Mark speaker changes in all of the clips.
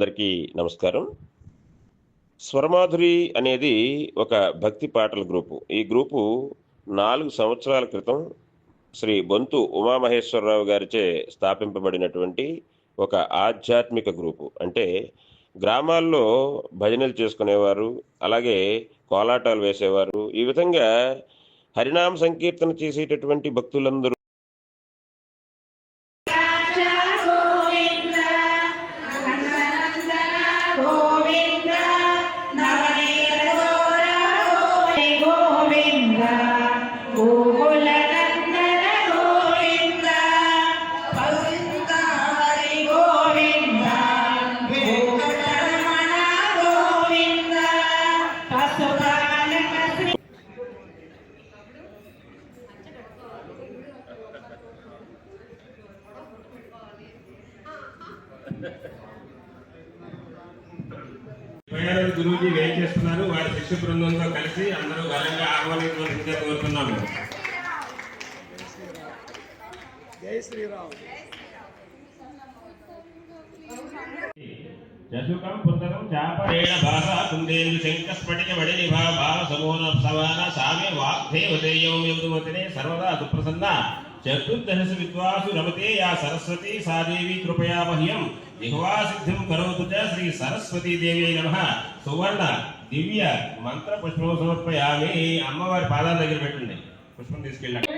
Speaker 1: అందరికీ నమస్కారం. స్వరమాధురి అనేది ఒక భక్తి పాటల గ్రూపు. ఈ గ్రూపు నాలుగు సంవత్సరాల క్రితం శ్రీ బొంతు ఉమామహేశ్వరరావు గారిచే స్థాపింపబడినటువంటి ఒక ఆధ్యాత్మిక గ్రూపు. అంటే గ్రామాల్లో భజనలు చేసుకునేవారు అలాగే కోలాటాలు వేసేవారు. ఈ విధంగా హరినామ సంకీర్తన చేసేటటువంటి భక్తులందరూ
Speaker 2: పేరు గురూజీ వేయి చేస్తున్నారు. వారి శిష్య బృందంతో కలిసి అందరూ ఘనంగా ఆహ్వానించవలసిందిగా కోరుతున్నాము జసుకం పుస్తకం చాపరేణ భాషా కుందేందు శంక స్ఫటిక వడిని భావ సమూన సమాన సామ్య వాగ్దేవతేయం యముమతినే సర్వదా సుప్రసన్న. చతుర్దశ విద్వాసు రమతే యా సరస్వతి సా దేవి కృపయా మహ్యం. జిహ్వా సిద్ధిం కరోతు చ శ్రీ సరస్వతీ దేవి నమ. సువర్ణ దివ్య మంత్ర పుష్పం సమర్పయామి. అమ్మవారి పాదాల దగ్గర పెట్టండి. పుష్పం తీసుకెళ్ళండి.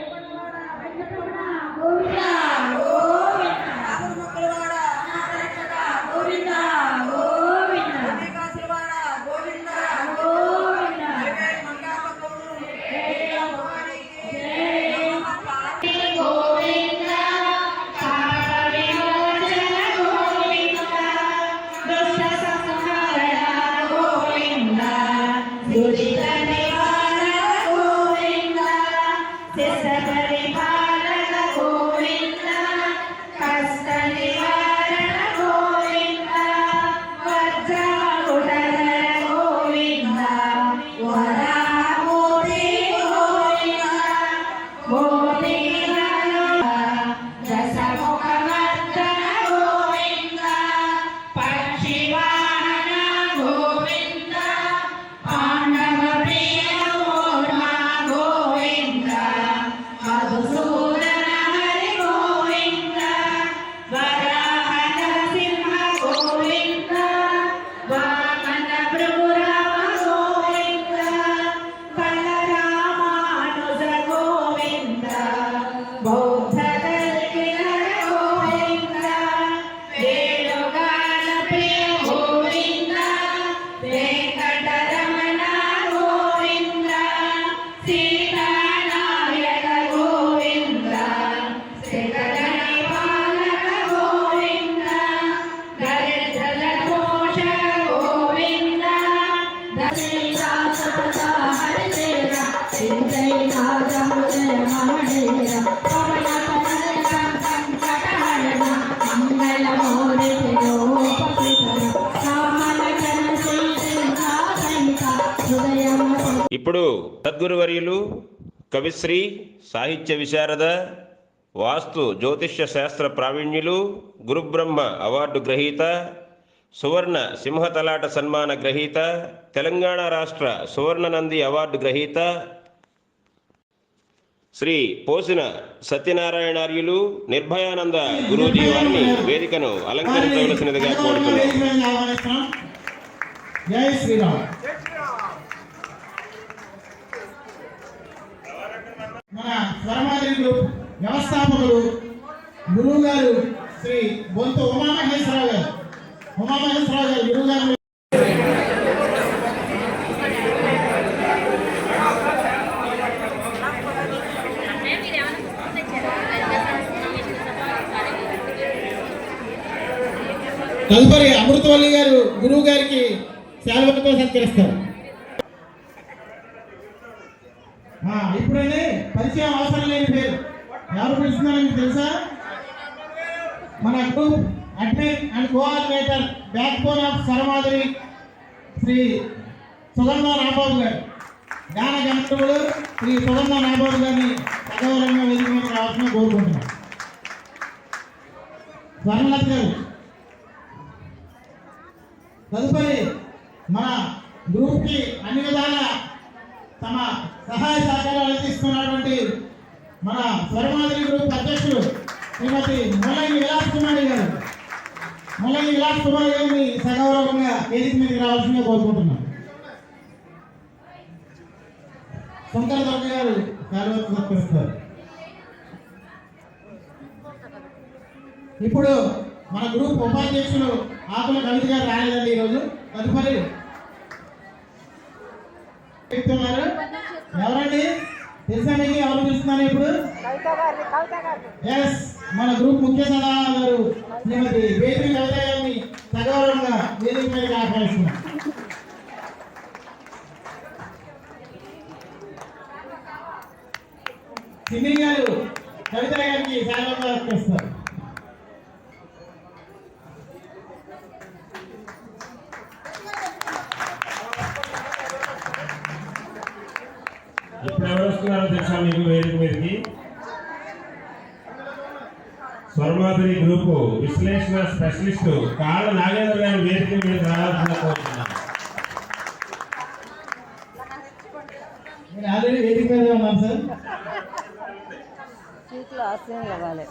Speaker 1: ఇప్పుడు సద్గురువర్యులు కవిశ్రీ సాహిత్య విశారద వాస్తు జ్యోతిష్య శాస్త్ర ప్రావీణ్యులు గురుబ్రహ్మ అవార్డు గ్రహీత సువర్ణ సింహతలాట సన్మాన గ్రహీత తెలంగాణ రాష్ట్ర సువర్ణనంది అవార్డు గ్రహీత శ్రీ పోసిన సత్యనారాయణార్యులు నిర్భయానంద గురూజీ వారిని వేదికను అలంకరించవలసినదిగా కోరుతున్నాం.
Speaker 3: జై శ్రీరామ్. మన గ్రూప్ వ్యవస్థాపకులు గురువు గారు శ్రీ బొంతు ఉమామహేశ్వరరావు గారు. ఉమామహేశ్వరరావు గారు గురువు గారు తదుపరి అమృతవల్లి గారు గురువు గారికి సెలవులతో సత్కరిస్తారు. ఎవరు పిలుస్తున్నారని తెలుసా? మన group admin and coordinator backbone of సరమాధురి Shri Sugandha నాబాబు గారు. గాన గంటలు శ్రీ సుగంధ నాబాబు గారిని సగౌరవంగా వేదిక మీద రావాల్సిన కోరుకుంటున్నాం. స్వర్ణలత గారు తదుపరి మన గ్రూప్కి అన్ని విధాల తమ సహాయ సహకారాలు అందిస్తున్నటువంటి మన స్వరమాదిరి గ్రూప్ అధ్యక్షులు శ్రీమతి ముల్లంగి విలాస్ కుమారి గారు. ముల్లంగి విలాస్ కుమారి గారిని సగౌరవంగా వేదిక మీదకి రావాల్సిందిగా కోరుకుంటున్నాం. శంకర దొరక గారు శాలువా ఇప్పుడు మన గ్రూప్ ఉపాధ్యక్షులు ఆకుల కవిత గారు రాలేదండి ఈరోజు. తదుపరి చెప్తున్నారు ఎవరండి? తెలుసా మీకు ఎవరు పిలుస్తున్నారు ఇప్పుడు? ఎస్ మన గ్రూప్ ముఖ్య సలహా గారు శ్రీమతి బేబీ కవిత గారిని సగౌరవంగా వేదిక మీదకి ఆహ్వానిస్తున్నాం సిన్ని గారు కవిత గారికి శాలంగా అర్పిస్తారు
Speaker 2: ఇప్పుడు ఎవరు వస్తున్నారో తెలుసా మీకు వేదిక మీదకి గ్రూపు విశ్లేషణ స్పెషలిస్ట్ కాళ్ళ నాగేంద్ర గారి వేదిక మీద రావాల్సిన కోరుతున్నాను.
Speaker 3: నేను ఆల్రెడీ వేదిక మీద ఉన్నాను సార్.
Speaker 4: సీట్లో ఆశ్రయం కావాలి.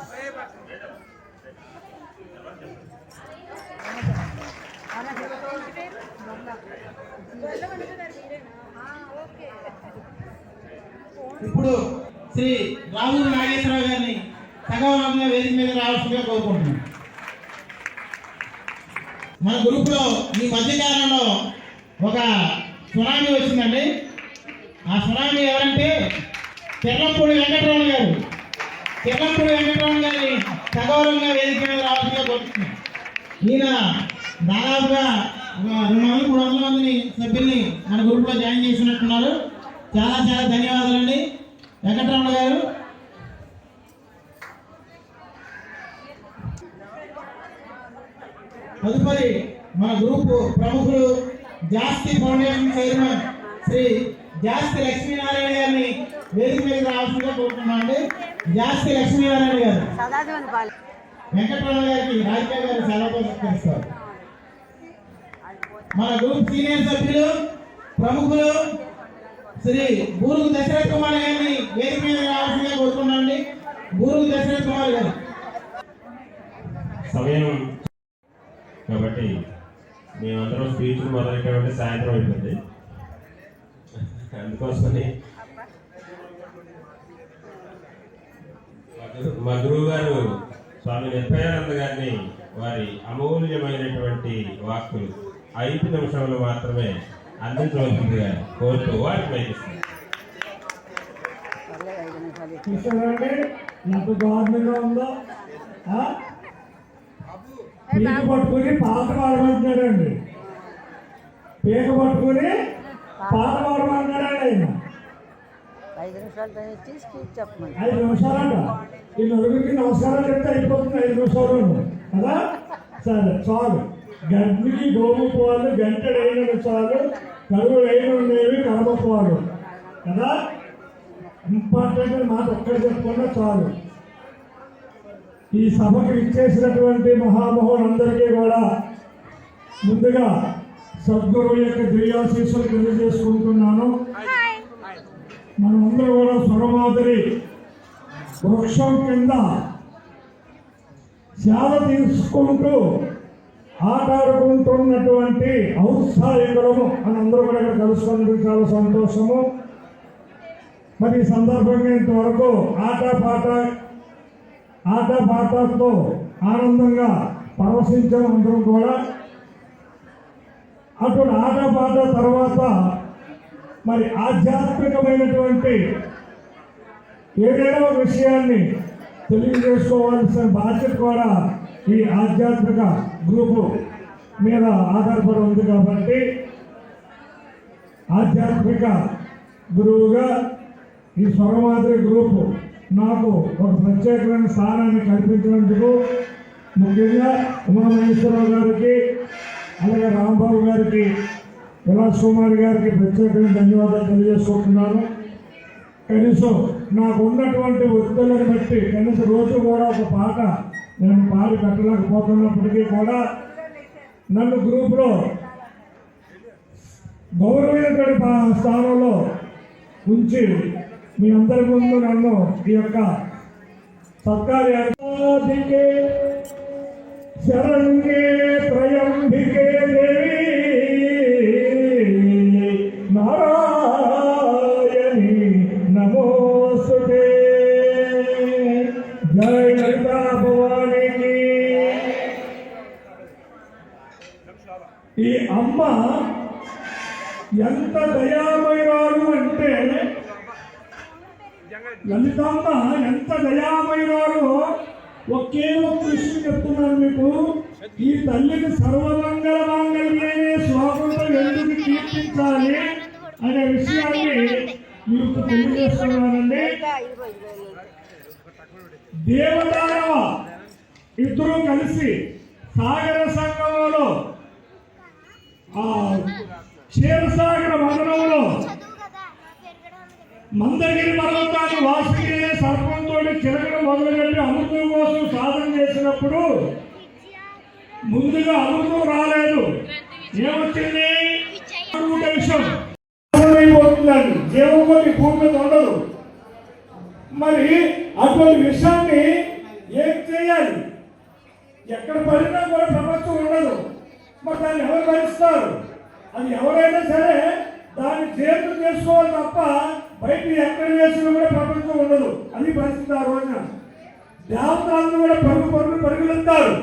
Speaker 3: ఇప్పుడు శ్రీ రాహుల్ నాగేశ్వరరావు గారిని సగౌరవంగా వేదిక మీద రావాల్సిందిగా కోరుకుంటున్నాను. మన గ్రూప్లో ఈ మధ్యకాలంలో ఒక సునామీ వచ్చిందండి. ఆ సునామీ ఎవరంటే చెర్లంపూడి వెంకటరమణ గారు. చెర్లంపూడి వెంకటరమణ గారిని సగౌరవంగా వేదిక మీద రావాల్సిందిగా కోరుతున్నాను ఈయన దాదాపుగా ఒక రెండు వందల మూడు వందల మందిని సభ్యుల్ని మన గ్రూప్లో జాయిన్ చేసినట్టున్నారు. చాలా చాలా ధన్యవాదాలండి. వెంకటరమణ గారు తదుపరి మన గ్రూప్ ప్రముఖులు జాస్తి ఫౌండేషన్ చైర్మన్ శ్రీ జాస్తి లక్ష్మీనారాయణ గారిని వేదిక మీద రావాల్సిందిగా కోరుతున్నామండి జాస్తి లక్ష్మీనారాయణ గారు.
Speaker 4: సదాశివన్
Speaker 3: వెంకటరమణ గారికి రాజకీయ గారు సెలవు సత్కరిస్తారు మన గ్రూప్ సీనియర్ సభ్యులు ప్రముఖులు శ్రీ బూరుగు దశరథ్ కుమార్ గారిని వేదిక మీద రావాల్సిందిగా అండి. బూరుగు దశరథ్ కుమార్ గారు.
Speaker 2: సమయం కాబట్టి మేమందరం స్పీచ్ మొదలెట్టామంటే సాయంత్రం అయిపోయింది. అందుకోసమని మా గురువు గారు స్వామి నిర్భయానంద గారిని వారి అమూల్యమైనటువంటి వాక్కులు ఐదు నిమిషంలో మాత్రమే అందించవలసిందిగా కోరుతూ వారికి ప్రయత్నిస్తారు
Speaker 4: పర్లేదు
Speaker 5: చూసారండి ఎంత దారుణంగా ఉందో పీక పట్టుకుని పాట పాడమంటున్నాడండి పీక పట్టుకుని పాట పాడమంటున్నాడండి ఆయన.
Speaker 4: ఐదు నిమిషాలు టైం ఇచ్చి స్పీచ్ చెప్పమని.
Speaker 5: ఐదు నిమిషాలంట. ఈ నలుగురికి నమస్కారం చెప్తే అయిపోతుంది ఐదు నిమిషాలు కదా? సరే చాలు. గంటికి గోము పోవాలి గంటడైన చాలు. కరువులైన ఉండేవి కడమపోవాలి కదా? ఇంపార్టెంట్ మాట ఒక్కటి చెప్పుకున్నా చాలు. ఈ సభకు ఇచ్చేసినటువంటి మహామహులందరికీ కూడా ముందుగా సద్గురువు యొక్క దివ్యాశీస్సులు తెలియజేసుకుంటున్నాను. మనమందరూ కూడా స్వరమాదిరి వృక్షం కింద సేవ తీసుకుంటూ ఆటాడుకుంటున్నటువంటి ఔత్సాహికులము అని అందరూ కూడా ఇక్కడ కలుసుకున్నందుకు చాలా సంతోషము. మరి ఈ సందర్భంగా ఇంతవరకు ఆట పాట ఆట పాటతో ఆనందంగా పరవశించాం అందరం కూడా. అటువంటి ఆట పాట తర్వాత మరి ఆధ్యాత్మికమైనటువంటి ఏదైనా ఒక విషయాన్ని తెలియజేసుకోవాల్సిన బాధ్యత కూడా ఈ ఆధ్యాత్మిక గ్రూపు మీద ఆధారపడి ఉంది కాబట్టి ఆధ్యాత్మిక గురువుగా ఈ స్వర్ణమాద్రి గ్రూపు నాకు ఒక ప్రత్యేకమైన స్థానాన్ని కల్పించినందుకు ముఖ్యంగా ఉమామహేశ్వరరావు గారికి అలాగే రాంబాబు గారికి విలాస్ కుమార్ గారికి ప్రత్యేకమైన ధన్యవాదాలు తెలియజేసుకుంటున్నాను. కనీసం నాకు ఉన్నటువంటి ఒత్తిళ్ళని బట్టి కనీసం రోజు కూడా ఒక పాట నేను పాడి కట్టలేకపోతున్నప్పటికీ కూడా నన్ను గ్రూప్లో గౌరవమైనటువంటి స్థానంలో ఉంచి మీ అందరి ముందు నన్ను ఈ యొక్క సత్కార్యాధికే శరణ్యే త్రయంబికే దేవి నారాయణి నమోస్తుతే. జయ లలితా భవానికి. ఈ అమ్మ ఎంత దయామయురాలు అంటే లలితాంబ ఎంత దయామయురాలు? ఒకే ఒక విషయం చెప్తున్నాను మీకు. ఈ తల్లికి సర్వమంగళ మాంగళ్యే స్వాతంత్రం ఎందుకు కీర్తించాలి అనే విషయాన్ని మీకు తెలియజేస్తున్నానండి. దేవదానవ ఇద్దరు కలిసి సాగర సంగమంలో ఆ క్షీరసాగర మదనంలో మందగిరి పర్వతాన్ని వాసుకి సర్పంతో చిరకడం మొదలుపెట్టి అమృతం కోసం సాధన చేసినప్పుడు ముందుగా అమృతం రాలేదు. ఏమొచ్చింది? విషయం అయిపోతుందండి జీవం కొన్ని భూమి మీద ఉండదు. మరి అటువంటి విషయాన్ని ఏం చేయాలి? ఎక్కడ పడినా కూడా ప్రపంచం ఉండదు. మరి దాన్ని ఎవరు భరిస్తారు? అది ఎవరైనా సరే దాన్ని చేతులు చేసుకోవాలి తప్ప బయట ఎక్కడ వేసినా కూడా ప్రపంచం ఉండదు. అది పరిస్థితి ఆ రోజున. దేవతలను కూడా పరుగు పరుగు పరుగులెత్తారు.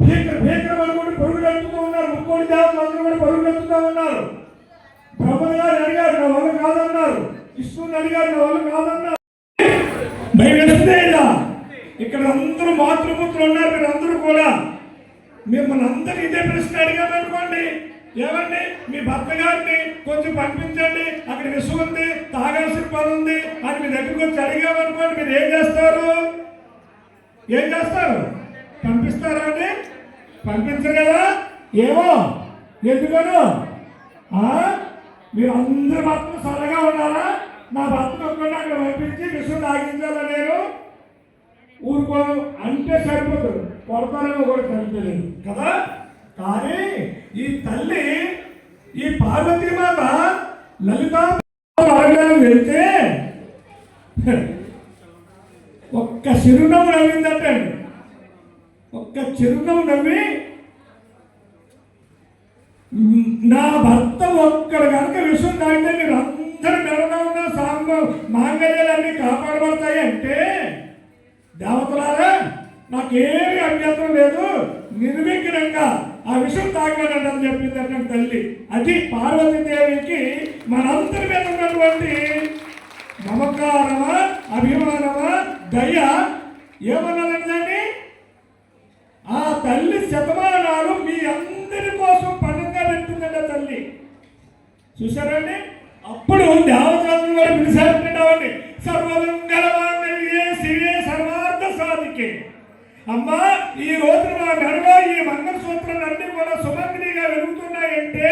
Speaker 5: భీకర భీకర పరుగులు పరుగులెత్తుతూ ఉన్నారు. ముక్కోడి దేవతలందరూ కూడా పరుగులెత్తుతూ ఉన్నారు. బ్రహ్మ గారు అడిగారు నా వల్ల కాదన్నారు. విష్ణుని అడిగారు నా వల్ల కాదన్నారు. భయం ఇలా. ఇక్కడ అందరూ మాతృపుత్రులు ఉన్నారు మీరు అందరూ కూడా. మిమ్మల్ని అందరూ ఇదే ప్రశ్న అడిగామనుకోండి. ఏమండి మీ భర్త గారిని కొంచెం పంపించండి. అక్కడ విషయం ఉంది తాగాల్సిన పని ఉంది. అని మీ దగ్గరికి వచ్చి అడిగామనుకోండి మీరు ఏం చేస్తారు? ఏం చేస్తారు? పంపిస్తారా అండి? పంపించరు కదా? ఏమో? ఎందుకను? మీరు అందరి భర్తలు సరగా ఉన్నారా? నా భర్త ఒక్కడే అక్కడ పంపించి విసుగు తాగించాలా నేను? ఊరుకోను. అంటే సరిపోతుంది. కొడతారేమో కూడా సరిపోలేదు. కదా? కానీ ఈ తల్లి ఈ పార్వతీమాత లలిత అడగడానికి వెళ్తే ఒక్క చిరునవ్వు నవ్విందంటే. ఒక్క చిరునవ్వు నవ్వి నా భర్త ఒక్కడు కనుక విషయం తాగితే మీరు అందరు మెరగా ఉన్న సాంగ మాంగళ్యాలన్నీ కాపాడబడతాయి అంటే దేవతలారా నాకేమీ అభ్యంతరం లేదు. నిర్విఘ్నంగా ఆ విషయం తాగమనండి చెప్పింది అంటే తల్లి. అది పార్వతీదేవికి మనందరి మీద ఉన్నటువంటి మమకారమా అభిమానమా దయ ఏమన్నదండి? ఆ తల్లి శతమానాలు మీ అందరి కోసం పనంగా పెట్టిందండి తల్లి. చూసారండి అప్పుడు దేవతలను కూడా పిలిచారండి సర్వమంగళమాంగళ్యే శివే సర్వార్థ సాధికే. అమ్మా ఈ రోజు మా మెడలో ఈ మంగళసూత్రాలు అన్ని కూడా సుమంగిలిగా వెలుగుతున్నాయంటే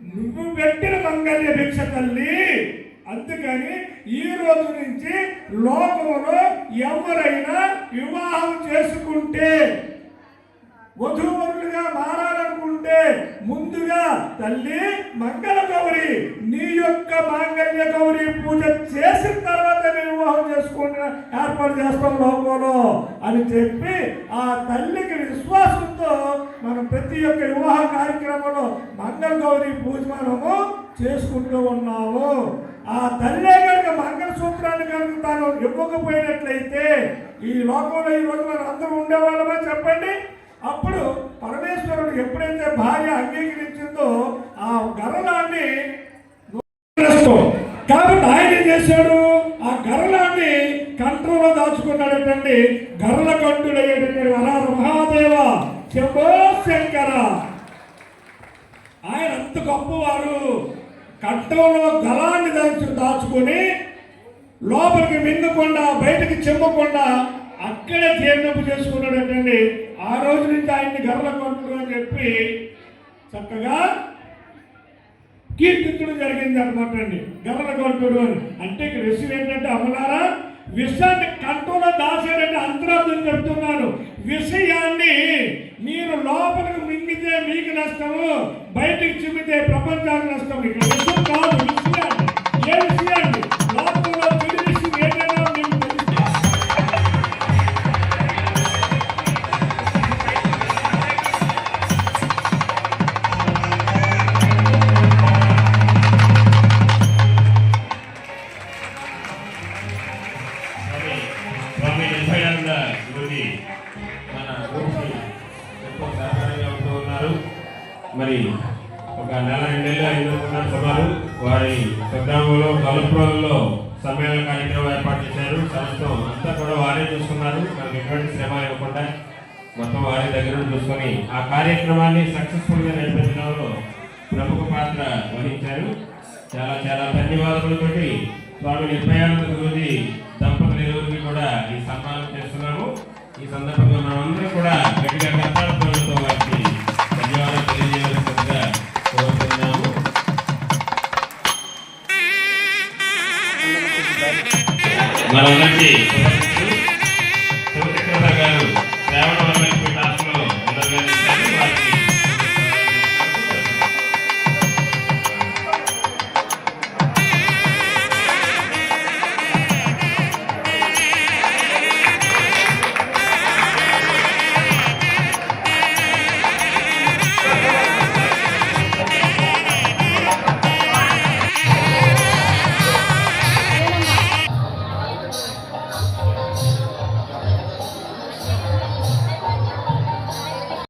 Speaker 5: నువ్వు పెట్టిన మంగళ్య భిక్ష తల్లి. అందుకని ఈ రోజు నుంచి లోకంలో ఎవరైనా వివాహం చేసుకుంటే వధూవరులుగా మారాలనుకుంటే ముందుగా తల్లి మంగళ గౌరి నీ యొక్క మాంగళ్య గౌరి పూజ చేసిన తర్వాత నేను వివాహం చేసుకుని ఏర్పాటు చేస్తాం లోకంలో అని చెప్పి ఆ తల్లికి విశ్వాసంతో మనం ప్రతి ఒక్క వివాహ కార్యక్రమంలో మంగళ గౌరి పూజ మనము చేసుకుంటూ ఉన్నాము. ఆ తల్లే కనుక మంగళసూత్రాన్ని కనుక తాను ఇవ్వకపోయినట్లయితే ఈ లోకంలో ఈ మనం అందరూ ఉండేవాళ్ళమని చెప్పండి? అప్పుడు పరమేశ్వరుడు ఎప్పుడైతే భార్య అంగీకరించిందో ఆ గరళాన్ని కాబట్టి ఆయన ఏం చేశాడు? ఆ గరళాన్ని కంట్రోలో దాచుకున్నాడటండి గరల కంటుడయ్యేటటువంటి వరాల మహాదేవ శంభో శంకర. ఆయన అంత గొప్పవారు కంఠంలో గలాన్ని దాచు దాచుకొని లోపలికి మింగకుండా బయటకి చెమ్మకుండా అక్కడే జీర్ణపు చేసుకున్నాడటండి. ఆ రోజు నుంచి ఆయన్ని గర్ల కొంటుడు అని చెప్పి చక్కగా కీర్తించడం జరిగింది అనమాట అండి. గర్ల కొంటుడు అని. అంటే ఇక్కడ విషయం ఏంటంటే అమలారా విషయాన్ని కంట్రోల్లో దాచాడంటే అంతరార్థం చెప్తున్నాను విషయాన్ని మీరు లోపలికి మింగితే మీకు నష్టము బయటికి చూపితే ప్రపంచానికి నష్టం ఇక్కడ విషయం కాదు విషయాన్ని. ఏ విషయాన్ని?
Speaker 1: శ్రమ మొత్తం వారి దగ్గర చూసుకొని ఆ కార్యక్రమాన్ని సక్సెస్ఫుల్గా నడిపించడంలో ప్రముఖ పాత్ర వహించారు. చాలా చాలా ధన్యవాదములతోటి స్వామి నిర్భయానంద గురుజీ దంపతులు ఇరువురికి కూడా ఈ సన్మానం చేస్తున్నాము. ఈ సందర్భంగా మనమందరం కూడా గట్టిగా కష్టాలతో వారికి ధన్యవాదాలు తెలియజేయవలసిందిగా కోరుతున్నాము మనందరికీ